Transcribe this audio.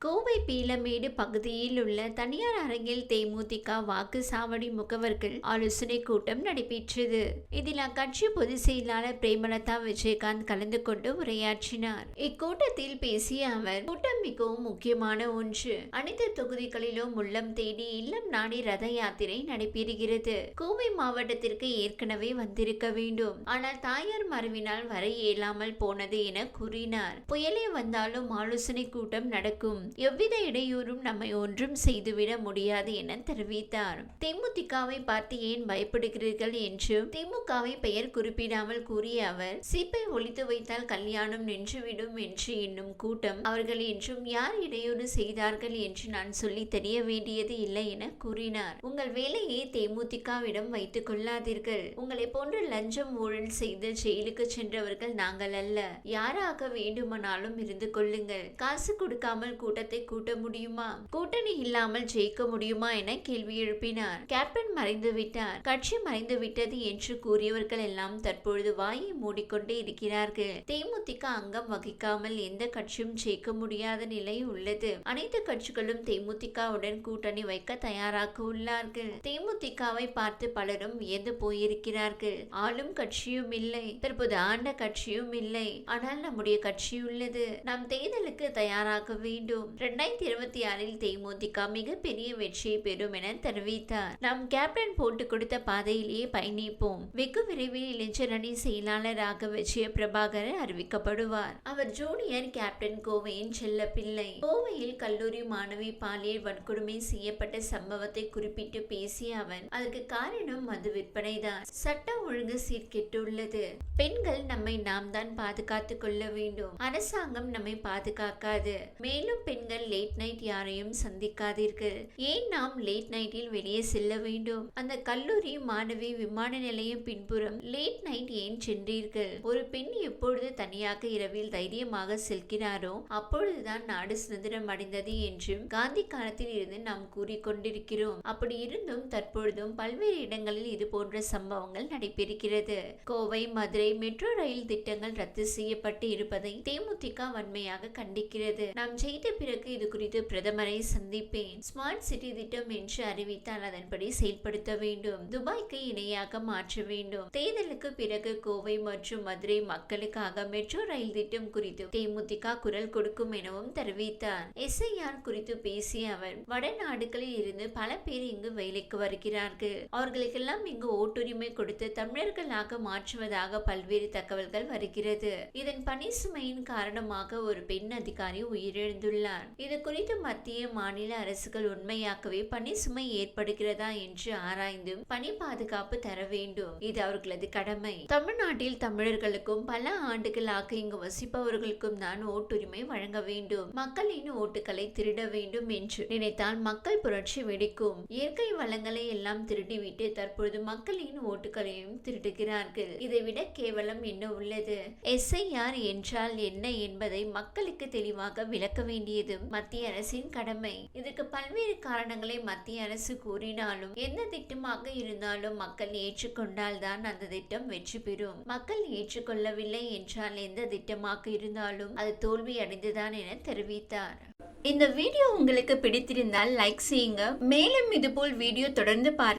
கோவை பீலமேடு பகுதியில் உள்ள தனியார் அரங்கில் தேமுதிக வாக்கு சாவடி முகவர்கள் ஆலோசனை கூட்டம் நடைபெற்றது. இதில் அக்கட்சி பொதுச் செயலாளர் பிரேமலதா விஜயகாந்த் கலந்து கொண்டு உரையாற்றினார். இக்கூட்டத்தில் பேசிய அவர் கூட்டம் மிகவும் முக்கியமான ஒன்று. அனைத்து தொகுதிகளிலும் உள்ளம் தேடி இல்லம் நாடி ரத யாத்திரை நடைபெறுகிறது. கோவை மாவட்டத்திற்கு ஏற்கனவே வந்திருக்க வேண்டும். ஆனால் தாயார் மறைவினால் வர இயலாமல் போனது என கூறினார். புயலே வந்தாலும் ஆலோசனை கூட்டம் நடக்கும். எவ்வித இடையூறும் நம்மை ஒன்றும் செய்துவிட முடியாது என தெரிவித்தார். தேமுதிகவை பார்த்து ஏன் பயப்படுகிறீர்கள் என்று திமுகவை பெயர் குறிப்பிடாமல் கூறிய அவர் சீப்பை ஒழித்து வைத்தால் கல்யாணம் நின்றுவிடும் என்று என்னும் கூட்டம் அவர்கள் என்றும் யார் இடையூறு செய்தார்கள் என்று நான் சொல்லி தெரிய வேண்டியது இல்லை என கூறினார். உங்கள் வேலையை தேமுதிகவிடம் வைத்துக் கொள்ளாதீர்கள். உங்களை போன்று லஞ்சம் ஊழல் செய்து ஜெயிலுக்கு சென்றவர்கள் நாங்கள் அல்ல. யாராக வேண்டுமானாலும் இருந்து கொள்ளுங்கள். காசு கொடுக்காமல் கூட்டத்தை கூட்ட முடியுமா? கூட்டணி இல்லாமல் ஜெயிக்க முடியுமா என கேள்வி எழுப்பினார். கேப்டன் மறைந்து விட்டார். கட்சி மறைந்து விட்டது என்று கூறியவர்கள் எல்லாம் தற்பொழுது வாயை மூடிக்கொண்டே இருக்கிறார்கள். தேமுதிக அங்கம் வகிக்காமல் எந்த கட்சியும் ஜெயிக்க முடியாத நிலை உள்ளது. அனைத்து கட்சிகளும் தேமுதிகவுடன் கூட்டணி வைக்க தயாராக உள்ளார்கள். தேமுதிகவை பார்த்து பலரும் வியந்து போயிருக்கிறார்கள். ஆளும் கட்சியும் இல்லை. தற்போது ஆண்ட கட்சியும் இல்லை. ஆனால் நம்முடைய கட்சி உள்ளது. நாம் தேர்தலுக்கு தயாராக வேண்டும். இரண்டாயிரத்தி இருபத்தி ஆறில் தேமுதிக மிகப்பெரிய வெற்றியை பெறும் என தெரிவித்தார். நாம் கேப்டன் போட்டு கொடுத்த பாதையிலேயே பயணிப்போம். வெகு விரைவில் இளைஞர் அணி செயலாளராக விஜய பிரபாகர் அறிவிக்கப்படுவார். அவர் ஜூனியர் கேப்டன் கோவையின் செல்ல பிள்ளை கோவையில் கல்லூரி மாணவி பாலியல் வன்கொடுமை செய்யப்பட்ட சம்பவத்தை குறிப்பிட்டு பேசிய அவர் அதற்கு காரணம் மது விற்பனைதான். சட்ட ஒழுங்கு சீர்கெட்டுள்ளது. பெண்கள் நம்மை நாம் தான் பாதுகாத்துக் கொள்ள வேண்டும். அரசாங்கம் நம்மை பாதுகாக்காது. மேலும் பெண்கள் லேட் நைட் யாரையும் சந்திக்காதீர்கள். ஏன் நாம் லேட் நைட்டில் வெளியே செல்ல வேண்டும்? அந்த கல்லூரி மாணவி விமான நிலையம் பின்புறம் லேட் நைட் ஏன் சென்றீர்கள்? ஒரு பெண் எப்பொழுது தனியாக இரவில் தைரியமாக செல்கிறாரோ அப்பொழுதுதான் நாடு சுதந்திரம் அடைந்தது என்றும் காந்தி காலத்தில் இருந்து நாம் கூறிக்கொண்டிருக்கிறோம் அப்படி இருந்தும் தற்பொழுதும் பல்வேறு இடங்களில் இது போன்ற சம்பவங்கள் நடைபெறுகிறது. கோவை மதுரை மெட்ரோ ரயில் திட்டங்கள் ரத்து செய்யப்பட்டு இருப்பதை தேமுதிக வன்மையாக கண்டிக்கிறது. நாம் செய்த பிற பிறகு இது குறித்து பிரதமரை சந்திப்பேன். ஸ்மார்ட் சிட்டி திட்டம் என்று அறிவித்தால் அதன்படி செயல்படுத்த வேண்டும். துபாய்க்கு இணையாக மாற்ற வேண்டும். தேர்தலுக்கு பிறகு கோவை மற்றும் மதுரை மக்களுக்காக மெட்ரோ ரயில் திட்டம் குறித்து தேமுதிக குரல் கொடுக்கும் எனவும் தெரிவித்தார். எஸ்ஐஆர் குறித்து பேசிய அவர் வடநாடுகளில் இருந்து பல பேர் இங்கு வேலைக்கு வருகிறார்கள். அவர்களுக்கெல்லாம் இங்கு ஓட்டுரிமை கொடுத்து தமிழர்களாக மாற்றுவதாக பல்வேறு தகவல்கள் வருகிறது. இதன் பணி சுமையின் காரணமாக ஒரு பெண் அதிகாரி உயிரிழந்துள்ளார். இது குறித்து மத்திய மாநில அரசுகள் உண்மையாகவே பணி சுமை ஏற்படுகிறதா என்று ஆராய்ந்து பணி பாதுகாப்பு தர வேண்டும். இது அவர்களது கடமை. தமிழ்நாட்டில் தமிழர்களுக்கும் பல ஆண்டுகளாக இங்கு வசிப்பவர்களுக்கும் தான் ஓட்டுரிமை வழங்க வேண்டும். மக்களின் ஓட்டுகளை திருட வேண்டும் என்று நினைத்தால் மக்கள் புரட்சி வெடிக்கும். இயற்கை வளங்களை எல்லாம் திருடிவிட்டு தற்பொழுது மக்களின் ஓட்டுகளையும் திருடுகிறார்கள். இதைவிட கேவலம் என்ன உள்ளது? எஸ்ஐஆர் என்றால் என்ன என்பதை மக்களுக்கு தெளிவாக விளக்க வேண்டியது மத்திய அரசின் கடமை. இதற்கு பல்வேறு காரணங்களை மத்திய அரசு கூறினாலும் எந்த திட்டமாக இருந்தாலும் மக்கள் ஏற்றுக்கொண்டால் தான் அந்த திட்டம் வெற்றி பெறும். மக்கள் ஏற்றுக்கொள்ளவில்லை என்றால் எந்த திட்டமாக இருந்தாலும் அது தோல்வி அடைந்துதான் என தெரிவித்தார். இந்த வீடியோ உங்களுக்கு பிடித்திருந்தால் லைக் செய்யுங்க. மேலும் இதுபோல் வீடியோ தொடர்ந்து பார்க்க